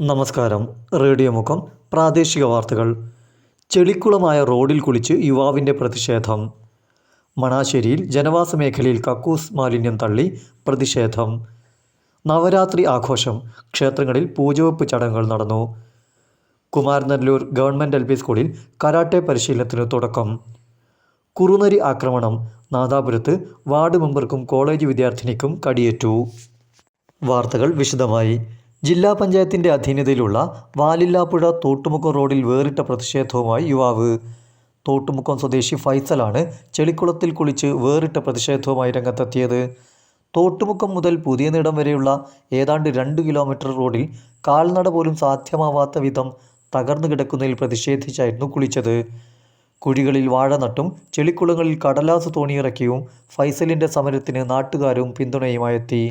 നമസ്കാരം. റേഡിയോ മുഖം പ്രാദേശിക വാർത്തകൾ. ചെളിക്കുളമായ റോഡിൽ കുളിച്ച് യുവാവിന്റെ പ്രതിഷേധം. മണാശ്ശേരിയിൽ ജനവാസ മേഖലയിൽ കക്കൂസ് മാലിന്യം തള്ളി പ്രതിഷേധം. നവരാത്രി ആഘോഷം ക്ഷേത്രങ്ങളിൽ പൂജവെപ്പ് ചടങ്ങുകൾ നടന്നു. കുമാരനല്ലൂർ ഗവൺമെന്റ് എൽ പി സ്കൂളിൽ കരാട്ടെ പരിശീലനത്തിന് തുടക്കം. കുറുനരി ആക്രമണം നാദാപുരത്ത് വാർഡ് മെമ്പർക്കും കോളേജ് വിദ്യാർത്ഥിനിക്കും കടിയേറ്റു. വാർത്തകൾ വിശദമായി. ജില്ലാ പഞ്ചായത്തിന്റെ അധീനതയിലുള്ള വാലില്ലാപ്പുഴ തോട്ടുമുക്കം റോഡിൽ വേറിട്ട പ്രതിഷേധവുമായി യുവാവ്. തോട്ടുമുക്കം സ്വദേശി ഫൈസലാണ് ചെളിക്കുളത്തിൽ കുളിച്ച് വേറിട്ട പ്രതിഷേധവുമായി രംഗത്തെത്തിയത്. തോട്ടുമുക്കം മുതൽ പുതിയ നിടം വരെയുള്ള ഏതാണ്ട് രണ്ട് കിലോമീറ്റർ റോഡിൽ കാൽനട പോലും സാധ്യമാവാത്ത വിധം തകർന്നു കിടക്കുന്നതിൽ പ്രതിഷേധിച്ചായിരുന്നു കുളിച്ചത്. കുഴികളിൽ വാഴ നട്ടും ചെളിക്കുളങ്ങളിൽ കടലാസ് തോണിയിറക്കിയും ഫൈസലിന്റെ സമരത്തിന് നാട്ടുകാരും പിന്തുണയുമായെത്തി.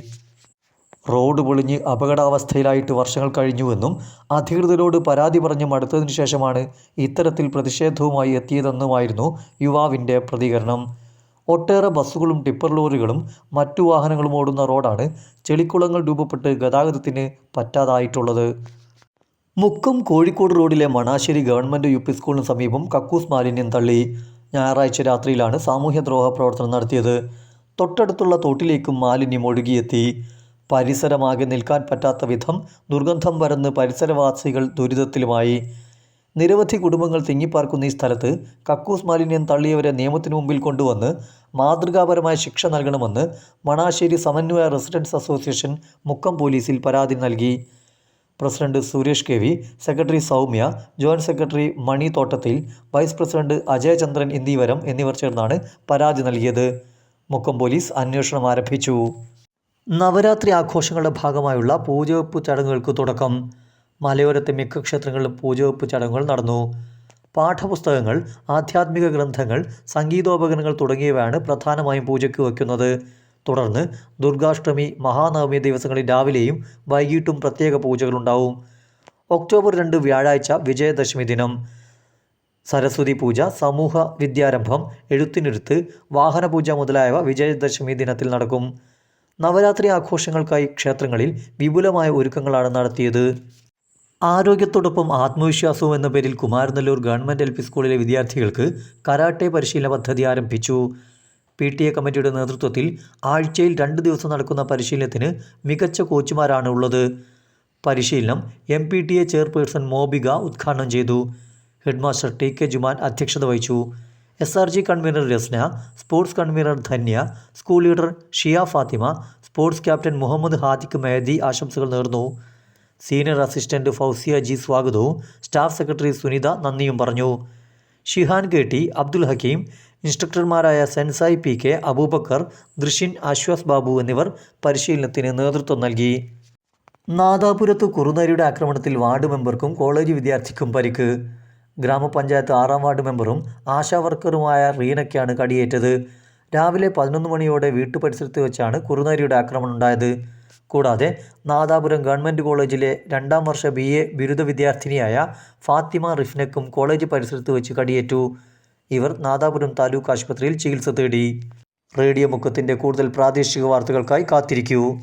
റോഡ് പൊളിഞ്ഞ് അപകടാവസ്ഥയിലായിട്ട് വർഷങ്ങൾ കഴിഞ്ഞുവെന്നും അധികൃതരോട് പരാതി പറഞ്ഞ് മടുത്തതിനു ശേഷമാണ് ഇത്തരത്തിൽ പ്രതിഷേധവുമായി എത്തിയതെന്നുമായിരുന്നു യുവാവിന്റെ പ്രതികരണം. ഒട്ടേറെ ബസ്സുകളും ടിപ്പർ ലോറികളും മറ്റു വാഹനങ്ങളും ഓടുന്ന റോഡാണ് ചെളിക്കുളങ്ങൾ രൂപപ്പെട്ട് ഗതാഗതത്തിന് പറ്റാതായിട്ടുള്ളത്. മുക്കം കോഴിക്കോട് റോഡിലെ മണാശ്ശേരി ഗവൺമെന്റ് യു പി സ്കൂളിന് സമീപം കക്കൂസ് മാലിന്യം തള്ളി. ഞായറാഴ്ച രാത്രിയിലാണ് സാമൂഹ്യദ്രോഹ പ്രവർത്തനം നടത്തിയത്. തൊട്ടടുത്തുള്ള തോട്ടിലേക്കും മാലിന്യം ഒഴുകിയെത്തി. പരിസരമാകെ നിൽക്കാൻ പറ്റാത്ത വിധം ദുർഗന്ധം പരന്ന് പരിസരവാസികൾ ദുരിതത്തിലുമായി. നിരവധി കുടുംബങ്ങൾ തിങ്ങിപ്പാർക്കുന്ന ഈ സ്ഥലത്ത് കക്കൂസ് മാലിന്യം തള്ളിയവരെ നിയമത്തിന് മുമ്പിൽ കൊണ്ടുവന്ന് മാതൃകാപരമായ ശിക്ഷ നൽകണമെന്ന് മണാശ്ശേരി സമന്വയ റെസിഡൻസ് അസോസിയേഷൻ മുക്കം പോലീസിൽ പരാതി നൽകി. President Suresh K V secretary Soumya joint secretary Mani തോട്ടത്തിൽ വൈസ് പ്രസിഡന്റ് അജയചന്ദ്രൻ ഇന്ദീവരം എന്നിവർ ചേർന്നാണ് പരാതി നൽകിയത്. മുക്കം പോലീസ് അന്വേഷണം ആരംഭിച്ചു. നവരാത്രി ആഘോഷങ്ങളുടെ ഭാഗമായുള്ള പൂജവെപ്പ് ചടങ്ങുകൾക്ക് തുടക്കം. മലയോരത്തെ മിക്ക ക്ഷേത്രങ്ങളിലും പൂജവെപ്പ് ചടങ്ങുകൾ നടന്നു. പാഠപുസ്തകങ്ങൾ ആധ്യാത്മിക ഗ്രന്ഥങ്ങൾ സംഗീതോപകരണങ്ങൾ തുടങ്ങിയവയാണ് പ്രധാനമായും പൂജയ്ക്ക് വയ്ക്കുന്നത്. തുടർന്ന് ദുർഗാഷ്ടമി മഹാനവമി ദിവസങ്ങളിൽ രാവിലെയും വൈകിട്ടും പ്രത്യേക പൂജകളുണ്ടാവും. ഒക്ടോബർ രണ്ട് വ്യാഴാഴ്ച വിജയദശമി ദിനം. സരസ്വതി പൂജ സമൂഹ വിദ്യാരംഭം എഴുത്തിനിരുത്ത് വാഹനപൂജ മുതലായവ വിജയദശമി ദിനത്തിൽ നടക്കും. നവരാത്രി ആഘോഷങ്ങൾക്കായി ക്ഷേത്രങ്ങളിൽ വിപുലമായ ഒരുക്കങ്ങളാണ് നടത്തിയത്. ആരോഗ്യത്തോടൊപ്പം ആത്മവിശ്വാസവും എന്ന പേരിൽ കുമാരനല്ലൂർ ഗവൺമെന്റ് എൽ പി സ്കൂളിലെ വിദ്യാർത്ഥികൾക്ക് കരാട്ടെ പരിശീലന പദ്ധതി ആരംഭിച്ചു. പി ടി എ കമ്മിറ്റിയുടെ നേതൃത്വത്തിൽ ആഴ്ചയിൽ രണ്ട് ദിവസം നടക്കുന്ന പരിശീലനത്തിന് മികച്ച കോച്ചുമാരാണ് ഉള്ളത്. പരിശീലനം M P T A chairperson Mobika ഉദ്ഘാടനം ചെയ്തു. ഹെഡ്മാസ്റ്റർ ടി കെ ജുമാൻ അധ്യക്ഷത വഹിച്ചു. S R G convener Rasna sports convener Dhanya school leader Shiya Fathima sports captain Muhammad Hadiq Mehdi ആശംസകൾ നേർന്നു. സീനിയർ അസിസ്റ്റന്റ് ഫൗസിയ ജി സ്വാഗതവും സ്റ്റാഫ് സെക്രട്ടറി സുനിത നന്ദിയും പറഞ്ഞു. Shihan K T Abdul Hakeem ഇൻസ്ട്രക്ടർമാരായ sensei P K Aboobacker Drishin Ashwas Babu എന്നിവർ പരിശീലനത്തിന് നേതൃത്വം നൽകി. നാദാപുരത്ത് കുറുനരിയുടെ ആക്രമണത്തിൽ വാർഡ് മെമ്പർക്കും കോളേജ് വിദ്യാർത്ഥിക്കും പരിക്ക്. ഗ്രാമപഞ്ചായത്ത് ആറാം വാർഡ് മെമ്പറും ആശാ വർക്കറുമായ റീനയ്ക്കാണ് കടിയേറ്റത്. രാവിലെ പതിനൊന്ന് മണിയോടെ വീട്ടു പരിസരത്ത് വെച്ചാണ് കുറുനരിയുടെ ആക്രമണം ഉണ്ടായത്. കൂടാതെ നാദാപുരം ഗവൺമെന്റ് കോളേജിലെ രണ്ടാം വർഷ ബി എ ബിരുദ വിദ്യാർത്ഥിനിയായ ഫാത്തിമ റിഫ്നക്കും കോളേജ് പരിസരത്ത് വെച്ച് കടിയേറ്റു. ഇവർ നാദാപുരം താലൂക്ക് ആശുപത്രിയിൽ ചികിത്സ തേടി. റേഡിയോ മുക്കത്തിന്റെ കൂടുതൽ പ്രാദേശിക വാർത്തകൾക്കായി കാത്തിരിക്കൂ.